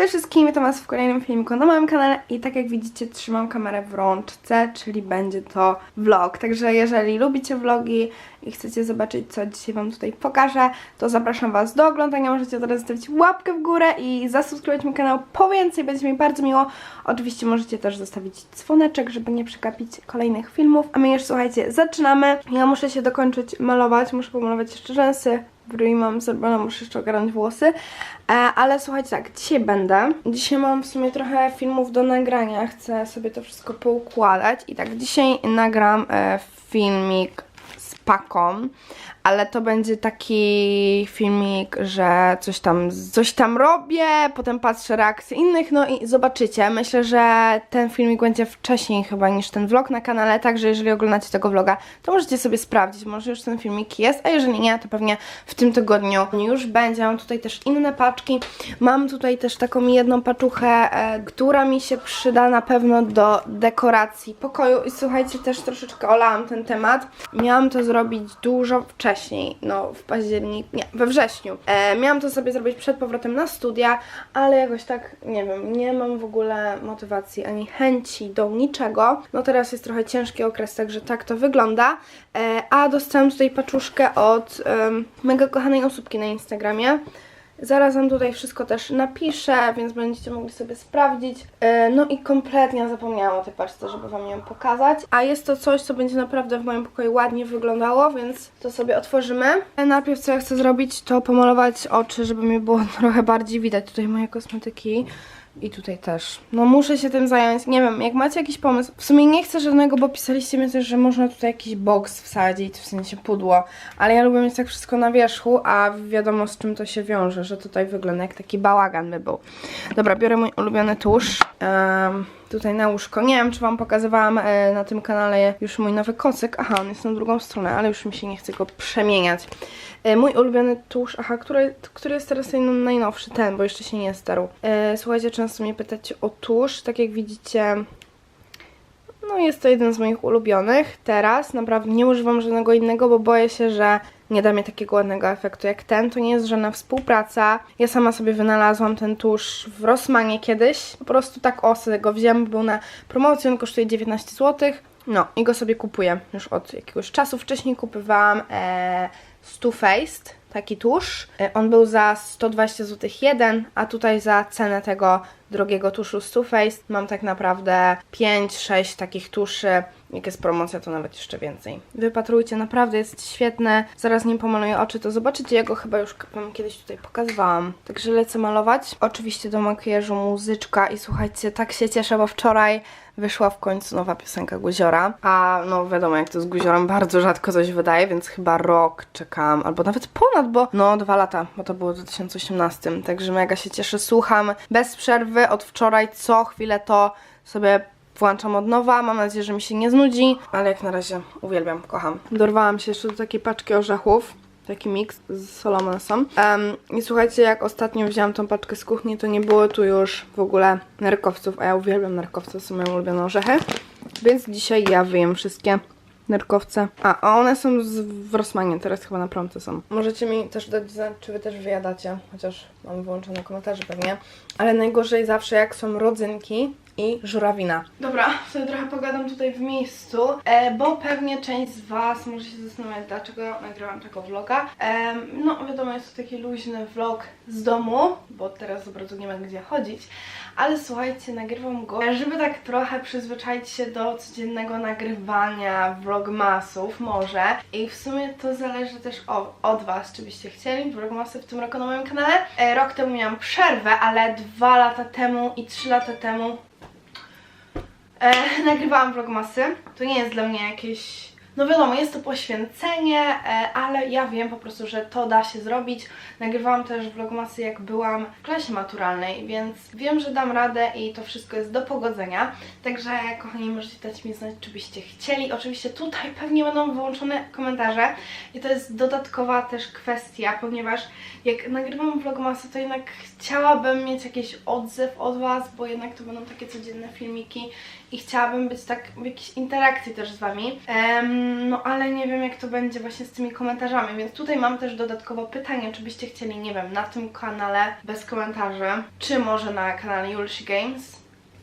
Cześć wszystkim, witam was w kolejnym filmiku na moim kanale i tak jak widzicie trzymam kamerę w rączce, czyli będzie to vlog. Także jeżeli lubicie vlogi i chcecie zobaczyć co dzisiaj wam tutaj pokażę, to zapraszam was do oglądania. Możecie teraz zostawić łapkę w górę i zasubskrybować mój kanał po więcej, będzie mi bardzo miło. Oczywiście możecie też zostawić dzwoneczek, żeby nie przegapić kolejnych filmów. A my już słuchajcie, zaczynamy. Ja muszę się dokończyć malować, muszę pomalować jeszcze rzęsy, brwi mam zrobione, muszę jeszcze ogarnąć włosy. E, ale słuchajcie tak, dzisiaj będę. Dzisiaj mam w sumie trochę filmów do nagrania, chcę sobie to wszystko poukładać. I tak, dzisiaj nagram e, filmik z paką, ale to będzie taki filmik, że coś tam, coś tam robię, potem patrzę reakcje innych, no i zobaczycie. Myślę, że ten filmik będzie wcześniej chyba niż ten vlog na kanale, także jeżeli oglądacie tego vloga, to możecie sobie sprawdzić, może już ten filmik jest, a jeżeli nie, to pewnie w tym tygodniu już będzie. Mam tutaj też inne paczki, mam tutaj też taką jedną paczuchę, e, która mi się przyda na pewno do dekoracji pokoju i słuchajcie, też troszeczkę olałam ten temat. Miałam to zrobić dużo wcześniej, no w październiku, nie, we wrześniu. E, miałam to sobie zrobić przed powrotem na studia, ale jakoś tak, nie wiem, nie mam w ogóle motywacji ani chęci do niczego. No teraz jest trochę ciężki okres, także tak to wygląda. E, a dostałam tutaj paczuszkę od em, mega kochanej osóbki na Instagramie. Zaraz wam tutaj wszystko też napiszę, więc będziecie mogli sobie sprawdzić. E, No i kompletnie zapomniałam o tej paczce, żeby wam ją pokazać. A jest to coś, co będzie naprawdę w moim pokoju ładnie wyglądało, więc to sobie otworzymy. E, Najpierw co ja chcę zrobić, to pomalować oczy, żeby mi było trochę bardziej widać tutaj moje kosmetyki. I tutaj też. No muszę się tym zająć. Nie wiem, jak macie jakiś pomysł. W sumie nie chcę żadnego, bo pisaliście mi też, że można tutaj jakiś box wsadzić, w sensie pudło. Ale ja lubię mieć tak wszystko na wierzchu, a wiadomo z czym to się wiąże, że tutaj wygląda jak taki bałagan by był. Dobra, biorę mój ulubiony tusz. Em, tutaj na łóżko. Nie wiem, czy wam pokazywałam e, na tym kanale już mój nowy kocyk. Aha, on jest na drugą stronę, ale już mi się nie chce go przemieniać. E, mój ulubiony tusz, aha, który, który jest teraz najnowszy, ten, bo jeszcze się nie starł. E, słuchajcie, często mnie pytacie o tusz, tak jak widzicie, no jest to jeden z moich ulubionych teraz. Naprawdę nie używam żadnego innego, bo boję się, że nie da mi takiego ładnego efektu jak ten. To nie jest żadna współpraca. Ja sama sobie wynalazłam ten tusz w Rossmanie kiedyś. Po prostu tak o sobie go wziąłem, był na promocji, on kosztuje 19 zł. No i go sobie kupuję już od jakiegoś czasu. Wcześniej kupowałam e, Stu Faced, taki tusz. E, on był za 120 zł jeden, a tutaj za cenę tego drogiego tuszu Stu Faced mam tak naprawdę 5-6 takich tuszy. Jak jest promocja, to nawet jeszcze więcej. Wypatrujcie, naprawdę jest świetne. Zaraz nim pomaluję oczy, to zobaczycie. Ja go chyba już wam kiedyś tutaj pokazywałam. Także lecę malować. Oczywiście do makijażu muzyczka i słuchajcie, tak się cieszę, bo wczoraj wyszła w końcu nowa piosenka Guziora. A no wiadomo, jak to z Guziorem bardzo rzadko coś wydaje, więc chyba rok czekam, albo nawet ponad, bo no dwa lata, bo to było w 2018. Także mega się cieszę, słucham bez przerwy od wczoraj, co chwilę to sobie włączam od nowa. Mam nadzieję, że mi się nie znudzi, ale jak na razie uwielbiam, kocham. Dorwałam się jeszcze do takiej paczki orzechów. Taki miks z Solomonesem. Um, I słuchajcie, jak ostatnio wzięłam tą paczkę z kuchni, to nie było tu już w ogóle nerkowców, a ja uwielbiam nerkowce, są moje ulubione orzechy. Więc dzisiaj ja wyjem wszystkie nerkowce. A, a one są z, w Rossmanie, teraz chyba na promce są. Możecie mi też dać znać, czy wy też wyjadacie, chociaż mam wyłączone komentarze pewnie. Ale najgorzej zawsze jak są rodzynki i żurawina. Dobra, sobie trochę pogadam tutaj w miejscu, e, bo pewnie część z Was może się zastanawiać, dlaczego nagrywam tego vloga. E, no, wiadomo, jest to taki luźny vlog z domu, bo teraz za bardzo nie ma gdzie chodzić, ale słuchajcie, nagrywam go, żeby tak trochę przyzwyczaić się do codziennego nagrywania vlogmasów może i w sumie to zależy też o, od Was, czy byście chcieli vlogmasy w tym roku na moim kanale. E, rok temu miałam przerwę, ale dwa lata temu i trzy lata temu E, nagrywałam vlogmasy. To nie jest dla mnie jakieś... No wiadomo, jest to poświęcenie, e, ale ja wiem po prostu, że to da się zrobić. Nagrywałam też vlogmasy jak byłam w klasie maturalnej, więc wiem, że dam radę i to wszystko jest do pogodzenia. Także kochani, możecie dać mi znać, czy byście chcieli. Oczywiście tutaj pewnie będą wyłączone komentarze i to jest dodatkowa też kwestia, ponieważ jak nagrywam vlogmasy, to jednak chciałabym mieć jakiś odzew od Was, bo jednak to będą takie codzienne filmiki i chciałabym być tak w jakiejś interakcji też z Wami. Mm, No ale nie wiem jak to będzie właśnie z tymi komentarzami, więc tutaj mam też dodatkowo pytanie, czy byście chcieli, nie wiem, na tym kanale bez komentarzy, czy może na kanale Julshi Games,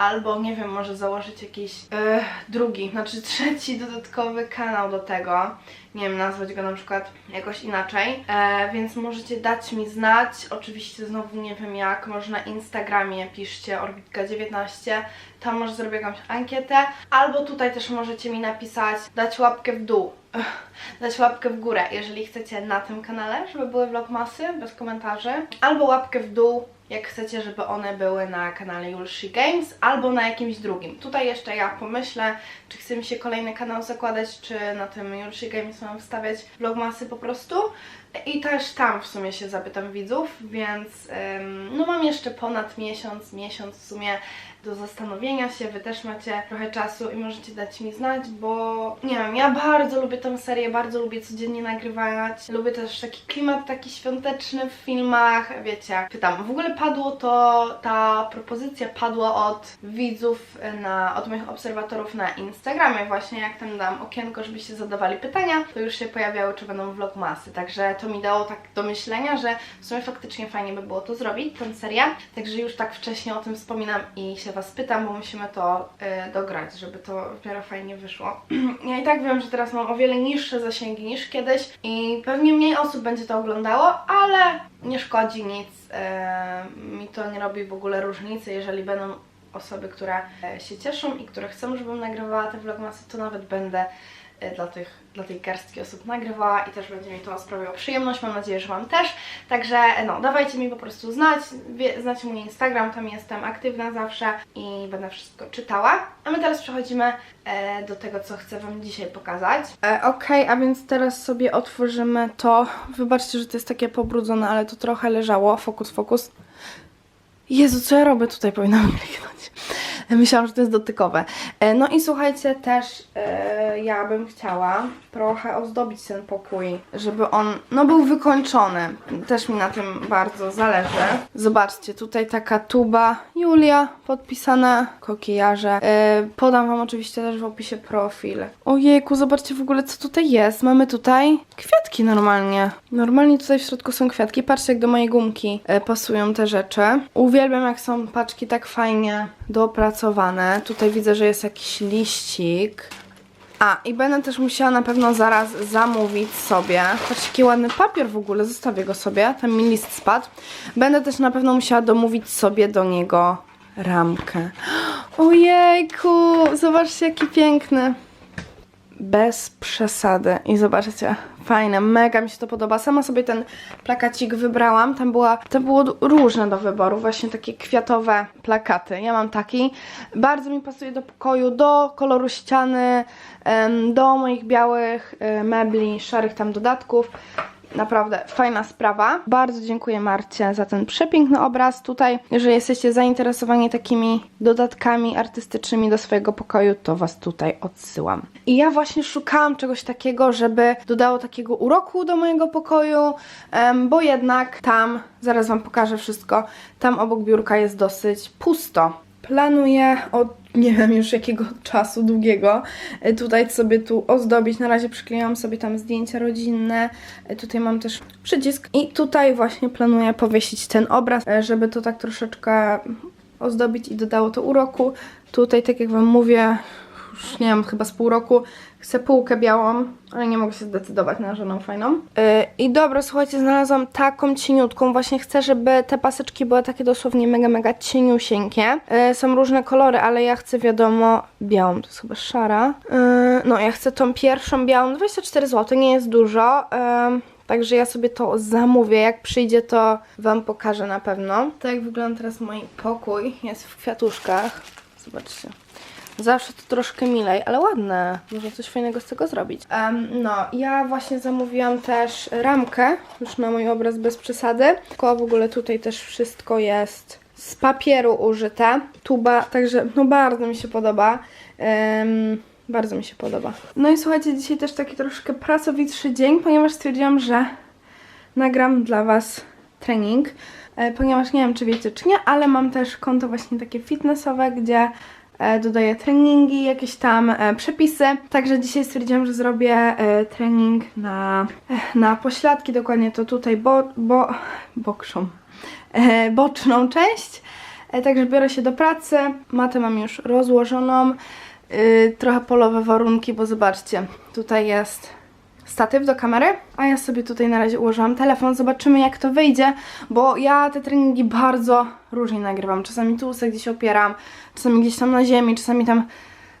albo nie wiem, może założyć jakiś e, drugi, znaczy trzeci dodatkowy kanał do tego, nie wiem, nazwać go na przykład jakoś inaczej, e, więc możecie dać mi znać, oczywiście znowu nie wiem jak, może na Instagramie piszcie orbitka19, tam może zrobię jakąś ankietę, albo tutaj też możecie mi napisać, dać łapkę w dół, dać łapkę w górę, jeżeli chcecie na tym kanale, żeby były vlogmasy bez komentarzy, albo łapkę w dół, jak chcecie, żeby one były na kanale Julshi Games, albo na jakimś drugim. Tutaj jeszcze ja pomyślę, czy chce mi się kolejny kanał zakładać, czy na tym Julshi Games mam wstawiać vlogmasy po prostu. I też tam w sumie się zapytam widzów, więc ym, no mam jeszcze ponad miesiąc, miesiąc w sumie do zastanowienia się. Wy też macie trochę czasu i możecie dać mi znać, bo nie wiem, ja bardzo lubię tę serię, bardzo lubię codziennie nagrywać. Lubię też taki klimat taki świąteczny w filmach, wiecie. Pytam, w ogóle padło to, ta propozycja padła od widzów, na, od moich obserwatorów na Instagramie właśnie, jak tam dam okienko, żebyście zadawali pytania, to już się pojawiały, czy będą vlogmasy, także to mi dało tak do myślenia, że w sumie faktycznie fajnie by było to zrobić, tę serię, także już tak wcześnie o tym wspominam i się Was pytam, bo musimy to y, dograć, żeby to w miarę fajnie wyszło. ja i tak wiem, że teraz mam o wiele niższe zasięgi niż kiedyś i pewnie mniej osób będzie to oglądało, ale nie szkodzi nic, y, mi to nie robi w ogóle różnicy, jeżeli będą osoby, które e, się cieszą i które chcą, żebym nagrywała te vlogmasy, to nawet będę dla, tych, dla tej garstki osób nagrywała i też będzie mi to sprawiało przyjemność, mam nadzieję, że Wam też. Także e, no, dawajcie mi po prostu znać, wie, znacie mój Instagram, tam jestem aktywna zawsze i będę wszystko czytała. A my teraz przechodzimy e, do tego, co chcę Wam dzisiaj pokazać. E, Okej, a więc teraz sobie otworzymy to. Wybaczcie, że to jest takie pobrudzone, ale to trochę leżało. Fokus, fokus. Jezu, co ja robię tutaj? Powinnam kliknąć. Myślałam, że to jest dotykowe. E, No i słuchajcie, też e, ja bym chciała trochę ozdobić ten pokój, żeby on, no był wykończony. Też mi na tym bardzo zależy. Zobaczcie, tutaj taka tuba Julia podpisane, kokijarze. E, podam Wam oczywiście też w opisie profil. Ojejku, zobaczcie w ogóle co tutaj jest. Mamy tutaj kwiatki normalnie. Normalnie tutaj w środku są kwiatki. Patrzcie jak do mojej gumki pasują te rzeczy. Uwielbiam jak są paczki tak fajnie dopracowane. Tutaj widzę, że jest jakiś liścik. A, i będę też musiała na pewno zaraz zamówić sobie. Patrzcie, jaki ładny papier w ogóle, zostawię go sobie. Tam mi list spadł. Będę też na pewno musiała domówić sobie do niego ramkę. Ojejku, zobaczcie jaki piękny. Bez przesady. I zobaczcie, fajne, mega mi się to podoba. Sama sobie ten plakacik wybrałam. Tam, była, tam było różne do wyboru, właśnie takie kwiatowe plakaty. Ja mam taki. Bardzo mi pasuje do pokoju, do koloru ściany, do moich białych e, mebli, szarych tam dodatków. Naprawdę fajna sprawa. Bardzo dziękuję Marcie za ten przepiękny obraz. Tutaj, jeżeli jesteście zainteresowani takimi dodatkami artystycznymi do swojego pokoju, to Was tutaj odsyłam. I ja właśnie szukałam czegoś takiego, żeby dodało takiego uroku do mojego pokoju, bo jednak tam, zaraz Wam pokażę wszystko, tam obok biurka jest dosyć pusto. Planuję od nie wiem już jakiego czasu długiego e, tutaj sobie tu ozdobić. Na razie przykleiłam sobie tam zdjęcia rodzinne. E, Tutaj mam też przycisk i tutaj właśnie planuję powiesić ten obraz, e, żeby to tak troszeczkę ozdobić i dodało to uroku. Tutaj, tak jak Wam mówię, już nie wiem, chyba z pół roku chcę półkę białą, ale nie mogę się zdecydować na żadną fajną. Yy, I dobra, słuchajcie, znalazłam taką cieniutką. Właśnie chcę, żeby te paseczki były takie dosłownie mega, mega cieniusieńkie. Yy, są różne kolory, ale ja chcę, wiadomo, białą. To jest chyba szara. Yy, no, ja chcę tą pierwszą białą. 24 zł, nie jest dużo. Yy, Także ja sobie to zamówię. Jak przyjdzie, to Wam pokażę na pewno. Tak wygląda teraz mój pokój. Jest w kwiatuszkach. Zobaczcie. Zawsze to troszkę milej, ale ładne. Można coś fajnego z tego zrobić. Em, no, ja właśnie zamówiłam też ramkę, już na mój obraz bez przesady. Tylko w ogóle tutaj też wszystko jest z papieru użyte. Tuba, także no bardzo mi się podoba. Em, bardzo mi się podoba. No i słuchajcie, dzisiaj też taki troszkę pracowitszy dzień, ponieważ stwierdziłam, że nagram dla Was trening, e, ponieważ nie wiem, czy wiecie, czy nie, ale mam też konto właśnie takie fitnessowe, gdzie dodaję treningi, jakieś tam e, przepisy. Także dzisiaj stwierdziłam, że zrobię e, trening na, e, na pośladki, dokładnie to tutaj, bo, bo, bokszą, e, boczną część. E, Także biorę się do pracy. Matę mam już rozłożoną. Trochę polowe warunki, bo zobaczcie, tutaj jest statyw do kamery, a ja sobie tutaj na razie ułożyłam telefon. Zobaczymy jak to wyjdzie, bo ja te treningi bardzo różnie nagrywam. Czasami tu sobie gdzieś opieram, czasami gdzieś tam na ziemi, czasami tam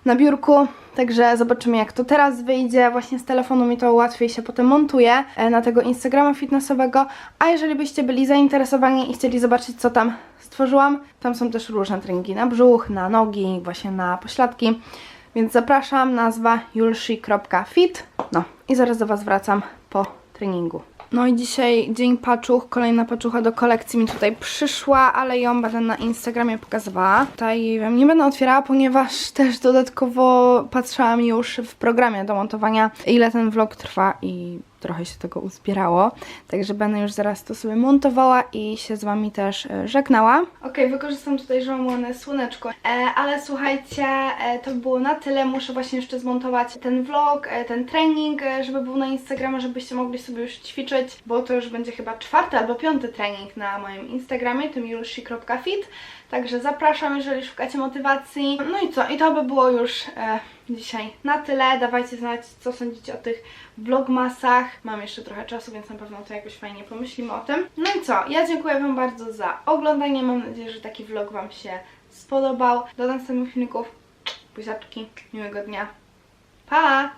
na biurku. Także zobaczymy jak to teraz wyjdzie. Właśnie z telefonu mi to łatwiej się potem montuje e, na tego Instagrama fitnessowego. A jeżeli byście byli zainteresowani i chcieli zobaczyć co tam stworzyłam, tam są też różne treningi na brzuch, na nogi, właśnie na pośladki. Więc zapraszam, nazwa julshi.fit. No i zaraz do Was wracam po treningu. No i dzisiaj dzień paczuch, kolejna paczucha do kolekcji mi tutaj przyszła, ale ją będę na Instagramie pokazywała. Tutaj wiem, nie będę otwierała, ponieważ też dodatkowo patrzyłam już w programie do montowania, ile ten vlog trwa i trochę się tego uzbierało. Także będę już zaraz to sobie montowała i się z Wami też e, żegnała. Okej, wykorzystam tutaj żołądne słoneczko. E, ale słuchajcie, e, to było na tyle. Muszę właśnie jeszcze zmontować ten vlog, e, ten trening, e, żeby był na Instagramie, żebyście mogli sobie już ćwiczyć, bo to już będzie chyba czwarty albo piąty trening na moim Instagramie, tym julshi.fit. Także zapraszam, jeżeli szukacie motywacji. No i co? I to by było już e, dzisiaj na tyle. Dawajcie znać, co sądzicie o tych vlogmasach. Mam jeszcze trochę czasu, więc na pewno to jakoś fajnie pomyślimy o tym. No i co? Ja dziękuję Wam bardzo za oglądanie. Mam nadzieję, że taki vlog Wam się spodobał. Do następnych filmików. Buziaczki. Miłego dnia. Pa!